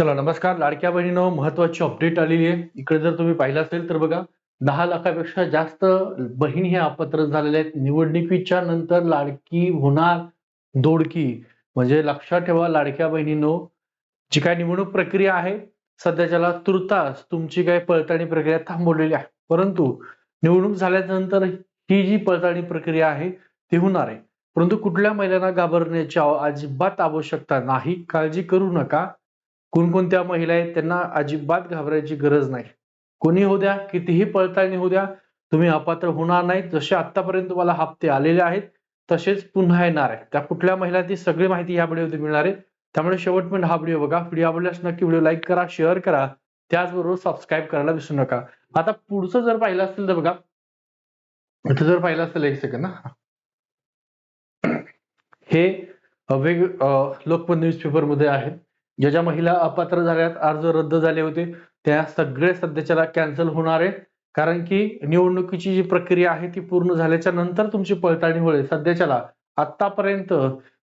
चला नमस्कार. लाडक्या बहिणीनं महत्वाची अपडेट आलेली आहे. इकडे जर तुम्ही पाहिलं असेल तर बघा दहा लाखापेक्षा जास्त बहीण हे अपात्र झालेले आहेत. निवडणुकीच्या नंतर लाडकी होणार दोडकी. म्हणजे लक्षात ठेवा लाडक्या बहिणीनं जी काय निवडणूक प्रक्रिया आहे सध्याच्याला तुर्तास तुमची काय पडताळणी प्रक्रिया थांबवलेली आहे. परंतु निवडणूक झाल्यानंतर ही जी पडताळणी प्रक्रिया आहे ती होणार आहे. परंतु कुठल्या महिलांना घाबरण्याची अजिबात आवश्यकता नाही. काळजी करू नका. कोणकोणत्या महिला आहेत त्यांना अजिबात घाबरायची गरज नाही. कोणी होऊ द्या कितीही पडताळणी होऊ द्या तुम्ही अपात्र होणार नाही जसे आतापर्यंत तुम्हाला हप्ते आलेले आहेत तसेच पुन्हा येणार आहे त्या कुठल्या महिला ती सगळी माहिती या व्हिडिओमध्ये मिळणार आहे. त्यामुळे शेवटपर्यंत हा व्हिडिओ बघा. व्हिडिओ आवडल्यास नक्की व्हिडिओ लाईक करा शेअर करा. त्याचबरोबर सबस्क्राईब करायला विसरू नका. आता पुढचं जर पाहिलं असेल तर बघा. इथं जर पाहिलं असेल एक सेकंद ना हे वेग अं, न्यूज न्यूजपेपरमध्ये आहेत ज्या ज्या महिला अपात्र झाल्यात अर्ज रद्द झाले होते त्या सगळे सध्याच्याला कॅन्सल होणार आहे. कारण की निवडणुकीची जी प्रक्रिया आहे ती पूर्ण झाल्याच्यानंतर तुमची पडताळणी होईल सध्याच्याला आतापर्यंत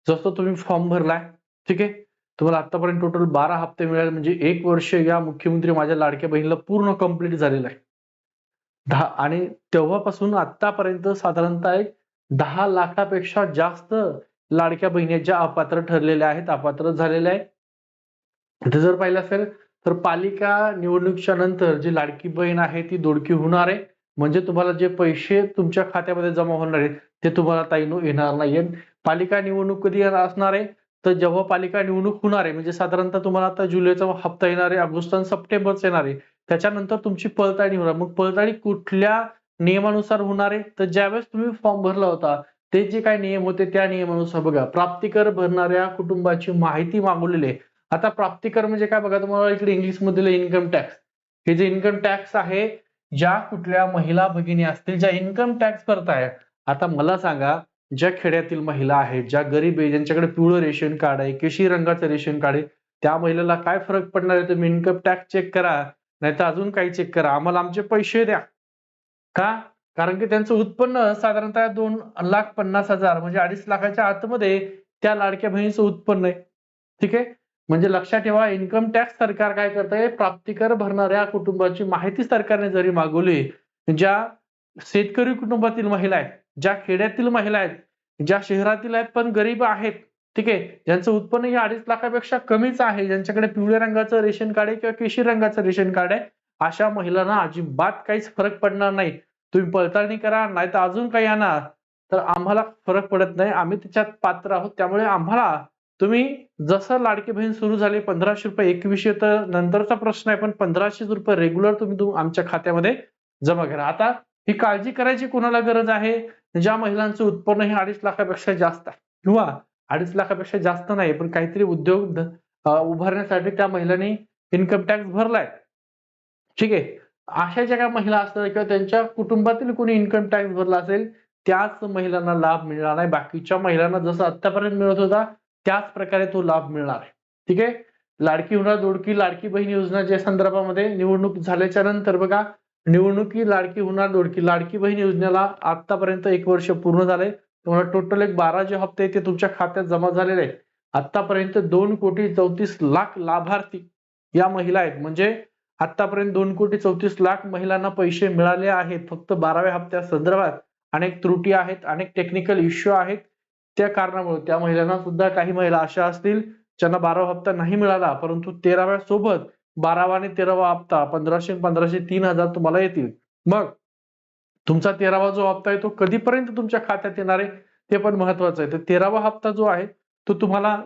जसं तुम्ही फॉर्म भरलाय ठीक आहे? तुम्हाला आतापर्यंत टोटल बारा हप्ते मिळाले म्हणजे एक वर्ष या मुख्यमंत्री माझ्या लाडक्या बहिणीला पूर्ण कंप्लीट झालेलं आहे. दहा आणि तेव्हापासून आतापर्यंत साधारणतः एक दहा लाखापेक्षा जास्त लाडक्या बहिणी ज्या अपात्र ठरलेल्या आहेत अपात्र झालेल्या आहेत. इथे जर पाहिलं असेल तर पालिका निवडणुकीच्या नंतर जी लाडकी बहीण आहे ती दोडकी होणार आहे. म्हणजे तुम्हाला जे पैसे तुमच्या खात्यामध्ये जमा होणार आहेत ते तुम्हाला ताईनो येणार नाहीये. पालिका निवडणूक कधी असणार आहे? तर जेव्हा पालिका निवडणूक होणार आहे म्हणजे साधारणतः तुम्हाला आता जुलैचा हप्ता येणार आहे ऑगस्ट आणि सप्टेंबरचा येणार आहे. त्याच्यानंतर तुमची पडताळणी होणार. मग पडताळणी कुठल्या नियमानुसार होणार आहे? तर ज्यावेळेस तुम्ही फॉर्म भरला होता ते जे काही नियम होते त्या नियमानुसार बघा. प्राप्तिकर भरणाऱ्या कुटुंबाची माहिती मागवलेली आहे. आता प्राप्तिकर म्हणजे काय? बघा तुम्हाला इकडे इंग्लिश इन्कम टॅक्स हे जे इन्कम टॅक्स आहे ज्या कुठल्या महिला भगिनी असतील ज्या इन्कम टॅक्स भरताय आता मला सांगा ज्या खेड्यातील महिला आहेत ज्या गरीब आहे ज्यांच्याकडे पिवळं रेशन कार्ड आहे केशी रंगाचं रेशन कार्ड आहे त्या महिलेला काय फरक पडणार आहे? तुम्ही इन्कम टॅक्स चेक करा नाही तर अजून काही चेक करा. आम्हाला आमचे पैसे द्या. का? कारण की त्यांचं उत्पन्न साधारणतः दोन लाख पन्नास हजार म्हणजे अडीच लाखाच्या आतमध्ये त्या लाडक्या बहिणीचं उत्पन्न आहे. ठीक आहे? म्हणजे लक्षात ठेवा इन्कम टॅक्स सरकार काय करतंय? प्राप्तिकर भरणाऱ्या कुटुंबाची माहिती सरकारने जरी मागवली ज्या शेतकरी कुटुंबातील महिला आहेत ज्या खेड्यातील महिला आहेत ज्या शहरातील आहेत पण गरीब आहेत ठीक आहे? ज्यांचं उत्पन्न हे अडीच लाखापेक्षा कमीच आहे ज्यांच्याकडे पिवळ्या रंगाचं रेशन कार्ड आहे किंवा केशरी रंगाचं रेशन कार्ड आहे अशा महिलांना अजिबात काहीच फरक पडणार नाही. तुम्ही पडताळणी करा नाही तर अजून काही आणा. तर आम्हाला फरक पडत नाही. आम्ही त्याच्यात पात्र आहोत त्यामुळे आम्हाला तुम्ही जसं लाडकी बहीण सुरू झाली पंधराशे रुपये एकवीसशे तर नंतरचा प्रश्न आहे पण पंधराशे रुपये रेग्युलर तुम्ही आमच्या खात्यामध्ये जमा करा. आता ही काळजी करायची कोणाला गरज आहे? ज्या महिलांचं उत्पन्न हे अडीच लाखापेक्षा जास्त आहे किंवा अडीच लाखापेक्षा जास्त नाही पण काहीतरी उद्योग उभारण्यासाठी त्या महिलांनी इन्कम टॅक्स भरलाय. ठीक आहे? अशा ज्या काही महिला असतात किंवा त्यांच्या कुटुंबातील कोणी इन्कम टॅक्स भरला असेल त्याच महिलांना लाभ मिळणार नाही. बाकीच्या महिलांना जसं आतापर्यंत मिळत होता त्याच प्रकारे तो लाभ मिळणार आहे. ठीक आहे? लाडकी होणार दोडकी लाडकी बहीण योजनाच्या संदर्भामध्ये निवडणूक झाल्याच्यानंतर बघा निवडणुकी लाडकी होणार दोडकी लाडकी बहीण योजनेला आतापर्यंत एक वर्ष पूर्ण झालंय. तुम्हाला टोटल एक बारा जे हप्ते आहेत ते तुमच्या खात्यात जमा झालेले आहेत. आतापर्यंत दोन कोटी चौतीस लाख लाभार्थी या महिला आहेत. म्हणजे आतापर्यंत दोन कोटी चौतीस लाख महिलांना पैसे मिळाले आहेत. फक्त बाराव्या हप्त्या संदर्भात अनेक त्रुटी आहेत अनेक टेक्निकल इश्यू आहेत. त्या कारणामुळे त्या महिलांना सुद्धा काही महिला अशा असतील ज्यांना बारावा हप्ता नाही मिळाला परंतु तेराव्या सोबत बारावा आणि तेरावा हप्ता पंधराशे पंधराशे तीन हजार तुम्हाला येतील. मग तुमचा तेरावा जो हप्ता आहे तो कधीपर्यंत तुमच्या खात्यात येणार आहे ते पण महत्वाचं आहे. तर तेरावा हप्ता जो आहे तो तुम्हाला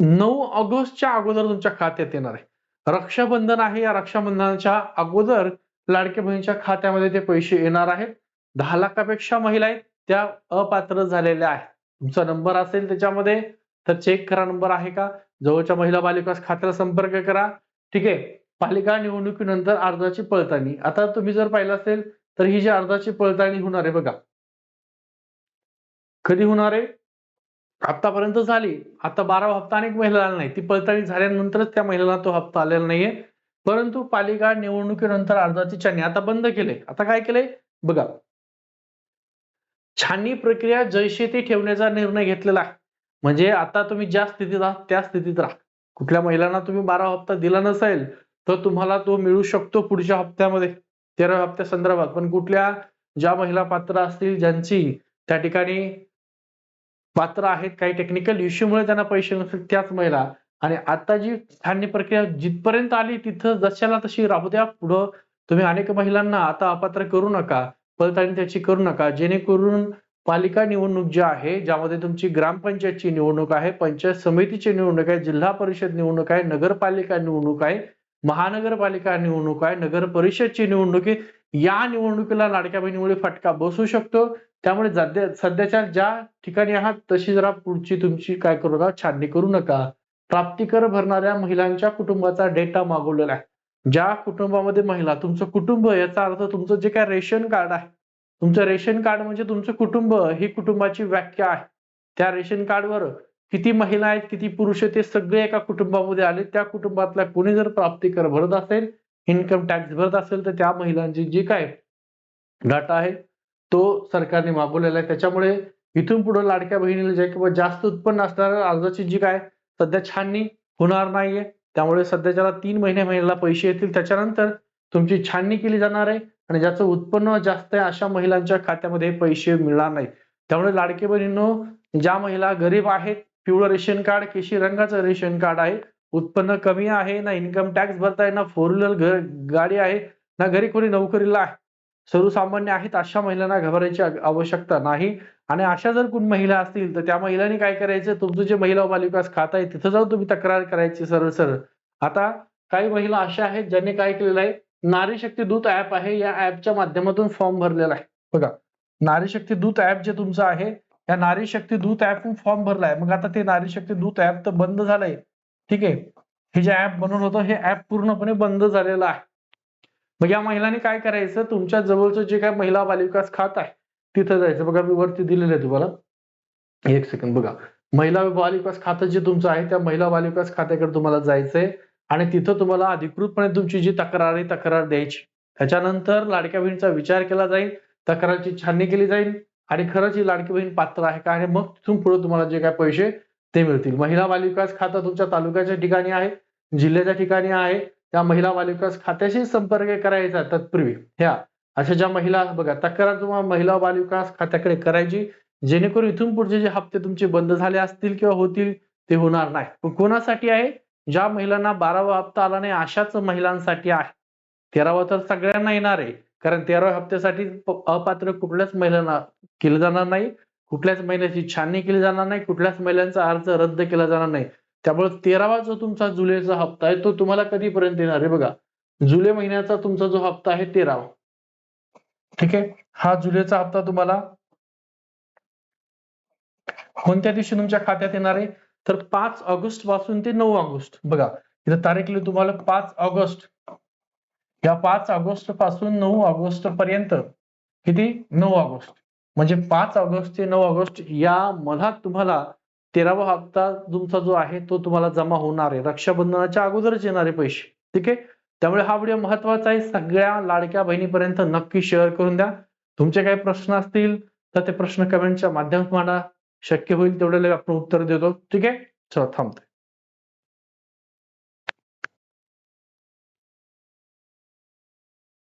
नऊ ऑगस्टच्या अगोदर तुमच्या खात्यात येणार आहे. रक्षाबंधन आहे या रक्षाबंधनाच्या अगोदर लाडके बहिणीच्या खात्यामध्ये ते पैसे येणार आहेत. दहा लाखापेक्षा महिला आहेत त्या अपात्र झालेल्या आहेत. तुमचा नंबर असेल त्याच्यामध्ये तर चेक करा नंबर आहे का? जवळच्या महिला बालिकास खात्याला संपर्क करा. ठीक आहे? पालिका निवडणुकीनंतर अर्जाची पडताळणी. आता तुम्ही जर पाहिलं असेल तर ही जी अर्जाची पडताळणी होणार आहे बघा. कधी होणार आहे? आतापर्यंत झाली. आता बारावा हप्ता अनेक महिला आला नाही ती पडताळणी झाल्यानंतरच त्या महिलेला तो हप्ता आलेला नाहीये. परंतु पालिका निवडणुकीनंतर अर्जाची छाननी आता बंद केले आता काय केलंय? बघा. छाननी प्रक्रिया जैसे ती ठेवण्याचा निर्णय घेतलेला आहे. म्हणजे आता तुम्ही ज्या स्थितीत आहात त्या स्थितीत राहा. कुठल्या महिलांना तुम्ही बारा हप्ता दिला नसेल तर तुम्हाला तो मिळू शकतो पुढच्या हप्त्यामध्ये तेरा हप्त्या संदर्भात. पण कुठल्या ज्या महिला पात्र असतील ज्यांची त्या ठिकाणी पात्र आहेत काही टेक्निकल इश्यूमुळे त्यांना पैसे नसतील त्याच महिला. आणि आता जी छाननी प्रक्रिया जिथपर्यंत आली तिथं जशाला तशी राहू द्या. पुढं तुम्ही अनेक महिलांना आता अपात्र करू नका. पडताळणी त्याची करू नका. जेणेकरून पालिका निवडणूक जी आहे ज्यामध्ये तुमची ग्रामपंचायतची निवडणूक आहे पंचायत समितीची निवडणूक आहे जिल्हा परिषद निवडणूक आहे नगरपालिका निवडणूक आहे महानगरपालिका निवडणूक आहे नगर परिषदची निवडणूक या निवडणुकीला लाडक्या बहिणीमुळे फटका बसू शकतो. त्यामुळे सध्याच्या ज्या ठिकाणी आहात तशी जरा पुढची तुमची काय करू नका छाननी करू नका. प्राप्तिकर भरणाऱ्या महिलांच्या कुटुंबाचा डेटा मागवलेला आहे. ज्या कुटुंबामध्ये महिला तुमचं कुटुंब याचा अर्थ तुमचं जे काय रेशन कार्ड आहे तुमचं रेशन कार्ड म्हणजे तुमचं कुटुंब ही कुटुंबाची व्याख्या आहे. त्या रेशन कार्डवर किती महिला आहेत किती पुरुष आहेत ते सगळे एका कुटुंबामध्ये आले. त्या कुटुंबातल्या कोणी जर प्राप्तिकर भरत असेल इन्कम टॅक्स भरत असेल तर त्या महिलांची जी काय डाटा आहे तो सरकारने मागवलेला आहे. त्याच्यामुळे इथून पुढे लाडक्या बहिणीला जे किंवा जास्त उत्पन्न असणाऱ्या अर्जाची जी काय सध्या छाननी होणार नाहीये. त्यामुळे सध्या ज्याला तीन महिने महिन्याला पैसे येतील. त्याच्यानंतर तुमची छाननी केली जाणार आहे आणि ज्याचं उत्पन्न जास्त आहे अशा महिलांच्या खात्यामध्ये पैसे मिळणार नाही त्यामुळे लाडके बहिणींनो ज्या महिला गरीब आहेत पिवळं रेशन कार्ड केशी रंगाचं रेशन कार्ड आहे उत्पन्न कमी आहे ना इन्कम टॅक्स भरताय ना फोर व्हीलर गाडी आहे ना घरी कोणी नोकरीला आहे सर्वसामान्य आहेत अशा महिलांना घाबरायची आवश्यकता नाही. आणि अशा जर कोण महिला असतील तर त्या महिलांनी काय करायचं? तुमचं जे महिला बालविकास खात आहे तिथं जाऊन तुम्ही तक्रार करायची सरळ सरळ. आता काही महिला अशा आहेत ज्यांनी काय केलेलं आहे? नारी शक्ती दूत ऍप आहे या ऍपच्या माध्यमातून फॉर्म भरलेला आहे. बघा नारी शक्ती दूत ऍप जे तुमचं आहे या नारी शक्ती दूत ऍप फॉर्म भरलाय मग आता ते नारी शक्ती दूत ऍप तर बंद झालंय. ठीक आहे. हे जे ऍप बनवलं होतं हे ऍप पूर्णपणे बंद झालेलं आहे. मग या महिलांनी काय करायचं? तुमच्या जवळचं जे काय महिला बालविकास खात आहे तिथं जायचं. बघा मी वरती दिलेलं आहे तुम्हाला. एक सेकंड बघा. महिला बालविकास खातं जे तुमचं आहे त्या महिला बालविकास खात्याकडे तुम्हाला जायचंय आणि तिथं तुम्हाला अधिकृतपणे तुमची जी तक्रार आहे तक्रार द्यायची. त्याच्यानंतर लाडक्या बहिणीचा विचार केला जाईल तक्रारची छाननी केली जाईल आणि खरंच ही लाडकी बहीण पात्र आहे का? आणि मग तिथून पुढे तुम्हाला जे काय पैसे ते मिळतील. महिला बालविकास खातं तुमच्या तालुक्याच्या ठिकाणी आहे जिल्ह्याच्या ठिकाणी आहे त्या महिला बालविकास खात्याशी संपर्क करायचा तत्पूर्वी. ह्या अशा ज्या महिला बघा तक्रार तुम्हाला महिला बालविकास खात्याकडे करायची जेणेकरून इथून पुढचे जे हप्ते तुमचे बंद झाले असतील किंवा होतील ते होणार नाही. पण कोणासाठी आहे? ज्या महिलांना बारावा हप्ता आला नाही अशाच महिलांसाठी आहे. तेरावा तर सगळ्यांना येणार आहे. कारण तेराव्या हप्त्यासाठी अपात्र कुठल्याच महिलांना केलं जाणार नाही. कुठल्याच महिन्याची छाननी केली जाणार नाही. कुठल्याच महिलांचा अर्ज रद्द केला जाणार नाही. त्यामुळे तेरावा जो तुमचा जुलैचा हप्ता आहे तो तुम्हाला कधीपर्यंत येणार? आहे बघा जुलै महिन्याचा तुमचा जो हप्ता आहे तेरावा. ठीक आहे? हा जुलैचा हप्ता तुम्हाला कोणत्या दिवशी तुमच्या खात्यात येणार आहे? तर पाच ऑगस्टपासून ते नऊ ऑगस्ट. बघा इथं तारीख लिहिली तुम्हाला पाच ऑगस्ट. या पाच ऑगस्टपासून नऊ ऑगस्ट पर्यंत किती? नऊ ऑगस्ट. म्हणजे पाच ऑगस्ट ते नऊ ऑगस्ट या मधात तुम्हाला तेरावा हप्ता तुमचा जो आहे तो तुम्हाला जमा होणार आहे. रक्षाबंधनाच्या अगोदरच येणारे पैसे. ठीक आहे? त्यामुळे हा व्हिडिओ महत्त्वाचा आहे. सगळ्या लाडक्या बहिणीपर्यंत नक्की शेअर करून द्या. तुमचे काही प्रश्न असतील तर ते प्रश्न कमेंटच्या माध्यमातून मांडा. शक्य होईल तेवढे आपण उत्तर देतो. ठीक आहे? चला थांबतोय.